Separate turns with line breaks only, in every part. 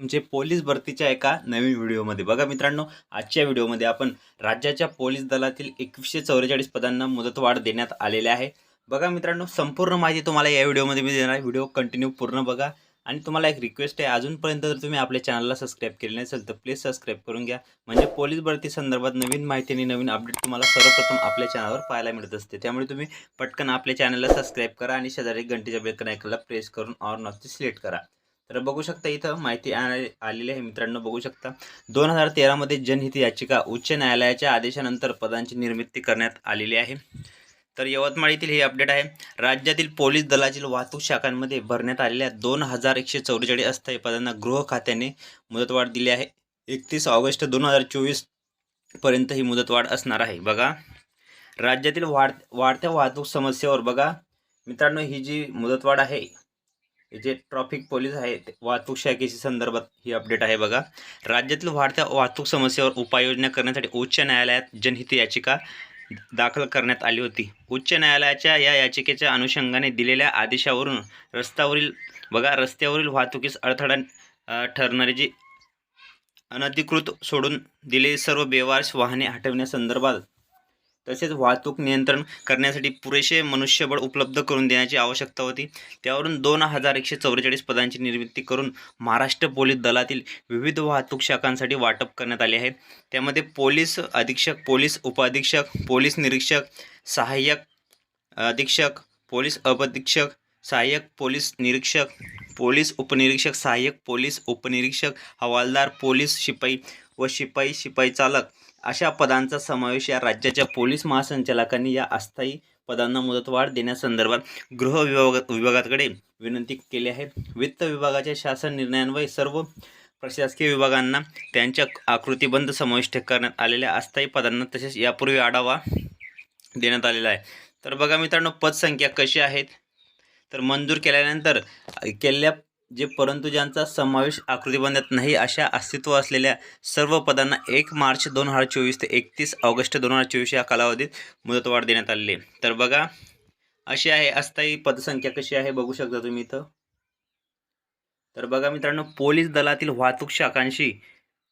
तुमचे पोलीस भरतीच्या एका नवीन व्हिडिओमध्ये. बघा मित्रांनो आजच्या व्हिडिओमध्ये आपण राज्याच्या पोलीस दलातील एकवीसशे चौवेचाळीस पदांना मुदतवाढ देण्यात आलेली आहे. बघा मित्रांनो संपूर्ण माहिती तुम्हाला या व्हिडिओमध्ये मी देणार व्हिडिओ कंटिन्यू पूर्ण बघा. आणि तुम्हाला एक रिक्वेस्ट आहे अजूनपर्यंत जर तुम्ही आपल्या चॅनलला सबस्क्राईब केले नसेल तर प्लीज सबस्क्राईब करून घ्या. म्हणजे पोलीस भरती संदर्भात नवीन माहिती आणि नवीन अपडेट तुम्हाला सर्वप्रथम आपल्या चॅनलवर पाहायला मिळत असते. त्यामुळे तुम्ही पटकन आपल्या चॅनलला सबस्क्राईब करा आणि शेजारी घंटीच्या बेलकन ऐकायला प्रेस करून ऑर नॉटची सिलेक्ट करा. तर बघू शकता इथं माहिती आलेली आहे मित्रांनो बघू शकता. दोन हजार तेरामध्ये जनहित याचिका उच्च न्यायालयाच्या आदेशानंतर पदांची निर्मिती करण्यात आलेली आहे. तर यवतमाळ येथील हे अपडेट आहे. राज्यातील पोलीस दलातील वाहतूक शाखांमध्ये भरण्यात आलेल्या दोन हजार एकशे चौवेचाळीस अस्थायी पदांना गृह खात्याने मुदतवाढ दिली आहे. एकतीस ऑगस्ट दोन हजार चोवीसपर्यंत ही मुदतवाढ असणार आहे. बघा राज्यातील वाढ वाढत्या वाहतूक समस्येवर बघा. मित्रांनो ही जी मुदतवाढ आहे जे ट्रॉफिक पोलीस आहे ते वाहतूक शाखेशी संदर्भात ही अपडेट आहे बघा. राज्यातील वाढत्या वाहतूक समस्येवर उपाययोजना करण्यासाठी उच्च न्यायालयात जनहित याचिका दाखल करण्यात आली होती. उच्च न्यायालयाच्या या याचिकेच्या अनुषंगाने दिलेल्या आदेशावरून रस्त्यावरील बघा रस्त्यावरील वाहतुकीस अडथळा ठरणारी जी अनधिकृत सोडून दिलेली सर्व बेवारस वाहने हटविण्यासंदर्भात तसेच वाहतूक नियंत्रण करण्यासाठी पुरेसे मनुष्यबळ उपलब्ध करून देण्याची आवश्यकता होती. त्यावरून दोन हजार एकशे चौवेचाळीस पदांची निर्मिती करून महाराष्ट्र पोलीस दलातील विविध वाहतूक शाखांसाठी वाटप करण्यात आले आहे. त्यामध्ये पोलीस अधीक्षक पोलीस उपअधीक्षक पोलीस निरीक्षक सहाय्यक अधीक्षक पोलीस उपअधीक्षक सहाय्यक पोलीस निरीक्षक पोलीस उपनिरीक्षक सहाय्यक पोलीस उपनिरीक्षक हवालदार पोलीस शिपाई व शिपाई शिपाई चालक अशा पदांचा समावेश या राज्याच्या पोलीस महासंचालकांनी या अस्थायी पदांना मुदतवाढ देण्यासंदर्भात गृह विभाग विभागाकडे विनंती केली आहे. वित्त विभागाच्या शासन निर्णयांवर सर्व प्रशासकीय विभागांना त्यांच्या आकृतीबंध समाविष्ट करण्यात आलेल्या अस्थायी पदांना तसेच यापूर्वी आढावा देण्यात आलेला आहे. तर बघा मित्रांनो पदसंख्या कशी आहेत? तर मंजूर केल्यानंतर केलेल्या जे परंतु ज्यांचा समावेश आकृतीबंधात नाही अशा अस्तित्व असलेल्या सर्व पदांना एक मार्च दोन हजार चोवीस ते एकतीस ऑगस्ट दोन हजार चोवीस या कालावधीत मुदतवाढ देण्यात आलेली तर बघा अशी आहे अस्थायी पदसंख्या कशी आहे बघू शकता तुम्ही इथं. तर बघा मित्रांनो पोलीस दलातील वाहतूक शाखांशी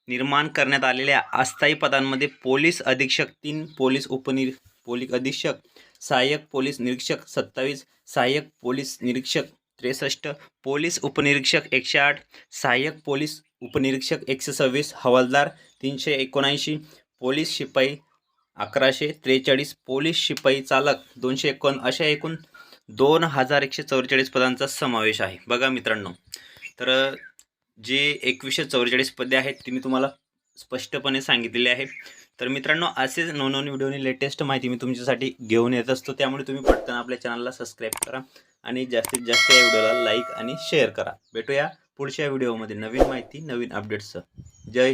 निर्माण करण्यात आलेल्या अस्थायी पदांमध्ये पोलीस अधीक्षक तीन पोलीस उपनिर पोलीस अधीक्षक सहाय्यक पोलीस निरीक्षक सत्तावीस सहाय्यक पोलीस निरीक्षक त्रेसष्ट पोलीस उपनिरीक्षक एकशे आठ सहाय्यक पोलीस उपनिरीक्षक एकशे सव्वीस हवालदार तीनशे एकोणऐंशी पोलीस शिपाई अकराशे त्रेचाळीस पोलीस शिपाई चालक दोनशे एकोण अशा एकूण दोन हजार एकशे चौवेचाळीस पदांचा समावेश आहे. बघा मित्रांनो तर जे एकवीसशे चौवेचाळीस पदे आहेत ती मी तुम्हाला स्पष्टपणे सांगितलेली आहे. तर मित्रांनो असेच नवनवीन व्हिडिओनी लेटेस्ट माहिती मी तुमच्यासाठी घेऊन येत असतो. त्यामुळे तुम्ही पटकन आपल्या चॅनलला सबस्क्राईब करा आणि जास्तीत जास्त या व्हिडिओला लाईक आणि शेअर करा. भेटूया पुढच्या व्हिडिओमध्ये नवीन माहिती नवीन अपडेट्सचं जय